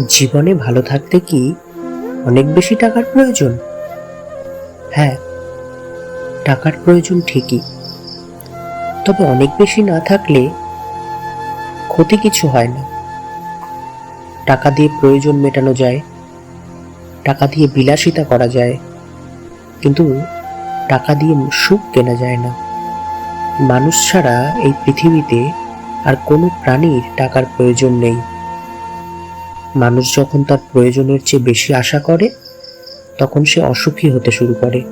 জীবনে ভালো থাকতে কি অনেক বেশি টাকার প্রয়োজন? হ্যাঁ টাকার প্রয়োজন ঠিকই। তবে অনেক বেশি না থাকলে ক্ষতি কিছু হয় না। টাকা দিয়ে প্রয়োজন মেটানো যায়, টাকা দিয়ে বিলাসিতা করা যায়, কিন্তু টাকা দিয়ে সুখ কেনা যায় না। মানুষ ছাড়া এই পৃথিবীতে আর কোনো প্রাণীর টাকার প্রয়োজন নেই। মানুষ যখন তার প্রয়োজনের চেয়ে বেশি আশা করে, তখন সে অসুখী হতে শুরু করে।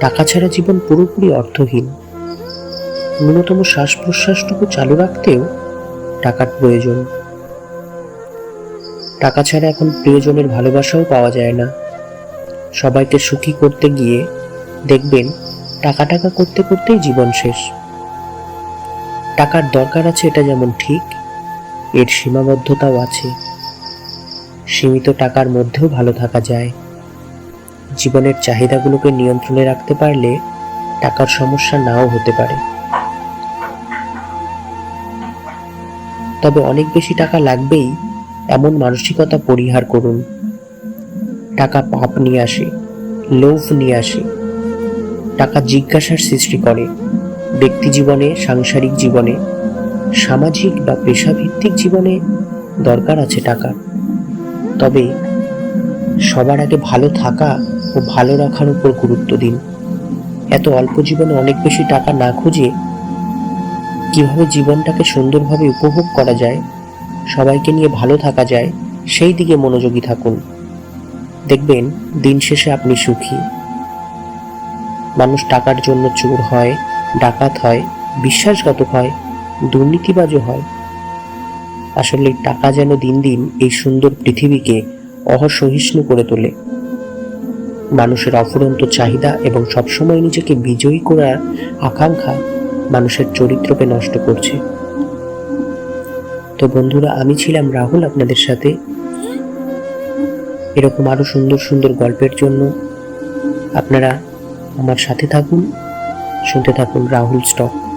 টাকা ছাড়া জীবন পুরোপুরি অর্থহীন। ন্যূনতম শ্বাস প্রশ্বাসটুকু চালু রাখতেও টাকার প্রয়োজন। টাকা ছাড়া এখন প্রিয়জনের ভালোবাসাও পাওয়া যায় না। সবাইকে সুখী করতে গিয়ে দেখবেন টাকা টাকা করতে করতেই জীবন শেষ। টাকার দরকার আছে এটা যেমন ঠিক এর সীমাবদ্ধতাও আছে। সীমিত টাকার মধ্যেও ভালো থাকা যায়। জীবনের চাহিদাগুলোকে নিয়ন্ত্রণে রাখতে পারলে টাকার সমস্যা নাও হতে পারে। তবে অনেক বেশি টাকা লাগবেই এমন মানসিকতা পরিহার করুন। টাকা পাপ নিয়ে আসে, লোভ নিয়ে আসে। টাকা জিজ্ঞাসার সৃষ্টি করে ব্যক্তি জীবনে, সাংসারিক জীবনে। সামাজিক বা পেশাভিত্তিক জীবনে দরকার আছে টাকা। তবে সবার আগে ভালো থাকা ও ভালো রাখার উপর গুরুত্ব দিন। এত অল্প জীবনে অনেক বেশি টাকা না খুঁজে কীভাবে জীবনটাকে সুন্দরভাবে উপভোগ করা যায়, সবাইকে নিয়ে ভালো থাকা যায়, সেই দিকে মনোযোগী থাকুন। দেখবেন, দিন শেষে আপনি সুখী। মানুষ টাকার জন্য চোর হয়, ডাকাত হয়, বিশ্বাসঘাতক হয় দুর্নীতিবাজও হয়। আসলে টাকা যেন দিন দিন এই সুন্দর পৃথিবীকে অসহিষ্ণু করে তোলে। মানুষের অফুরন্ত চাহিদা এবং সবসময় নিজেকে বিজয়ী করার আকাঙ্ক্ষা মানুষের চরিত্রকে নষ্ট করছে। তো বন্ধুরা, আমি ছিলাম রাহুল আপনাদের সাথে। এরকম আরও সুন্দর সুন্দর গল্পের জন্য আপনারা আমার সাথে থাকুন। শুনতে থাকুন রাহুল স্টক।